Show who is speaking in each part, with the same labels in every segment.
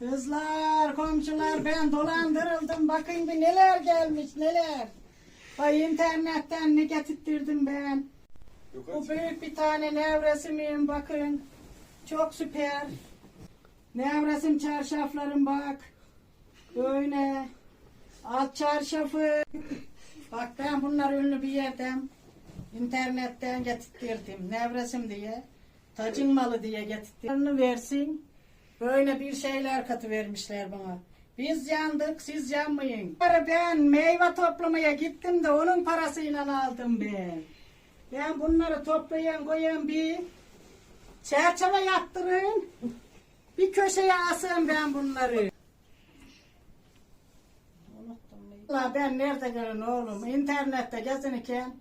Speaker 1: Kızlar, komşular ben dolandırıldım. Bakın bir neler gelmiş neler. Ay internetten ne getirttirdim ben. Bu büyük bir tane nevresimim bakın. Çok süper. Nevresim çarşaflarım bak. Böyle. Alt çarşafı. Bak ben bunları ünlü bir yerden internetten getirttirdim. Nevresim diye. Tacın malı diye getirttirdim. versin. Böyle bir şeyler katı vermişler bana. Biz yandık, siz yanmayın. Ben meyve toplamaya gittim de onun parasıyla aldım ben. Ben bunları toplayan koyan bir çerçeve yaptırın. Bir köşeye asın ben bunları. Valla ben nerede görün oğlum? İnternette gezinirken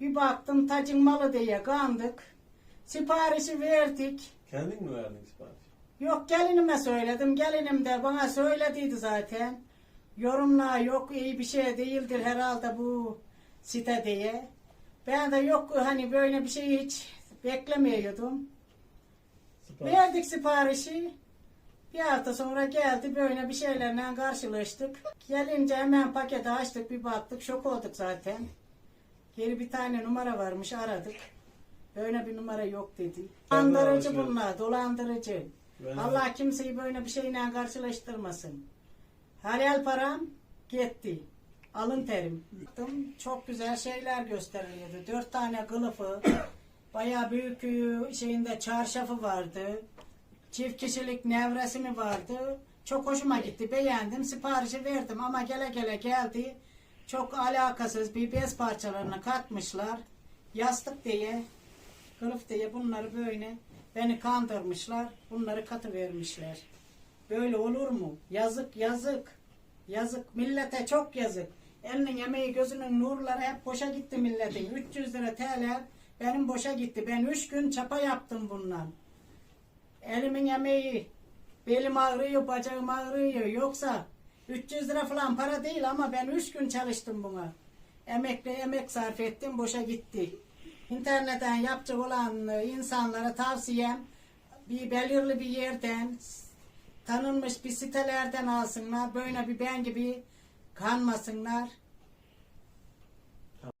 Speaker 1: bir baktım tacın malı diye kandık. Siparişi verdik.
Speaker 2: Kendin mi verdin sipariş?
Speaker 1: Yok gelinime söyledim. Gelinim de bana söylediydi zaten. Yorumla yok iyi bir şey değildir herhalde bu site diye. Ben de yok hani böyle bir şey hiç beklemiyordum.
Speaker 2: Sipariş.
Speaker 1: Verdik siparişi. Bir hafta sonra geldi böyle bir şeylerle karşılaştık. Gelince hemen paketi açtık bir baktık şok olduk zaten. Geri bir tane numara varmış aradık. Böyle bir numara yok dedi. Dolandırıcı bunlar dolandırıcı.
Speaker 2: Ben-
Speaker 1: Allah kimseyi böyle bir şeyle karşılaştırmasın. Halal param gitti. Alın terim. Çok güzel şeyler gösteriliyordu. Dört tane kılıfı, bayağı büyük şeyinde çarşafı vardı. Çift kişilik nevresimi vardı. Çok hoşuma gitti. Beğendim. Siparişi verdim ama gele gele geldi. Çok alakasız bir bez parçalarını katmışlar. Yastık diye, kılıf diye bunları böyle beni kandırmışlar. Bunları katı vermişler. Böyle olur mu? Yazık yazık. Yazık. Millete çok yazık. Elinin emeği gözünün nurları hep boşa gitti milletin. 300 lira TL benim boşa gitti. Ben 3 gün çapa yaptım bundan. Elimin emeği, belim ağrıyor, bacağım ağrıyor. Yoksa 300 lira falan para değil ama ben 3 gün çalıştım buna. Emekle emek sarf ettim, boşa gitti. İnternetten yapacak olan e, insanlara tavsiyem bir belirli bir yerden tanınmış bir sitelerden alsınlar. Böyle bir ben gibi kanmasınlar.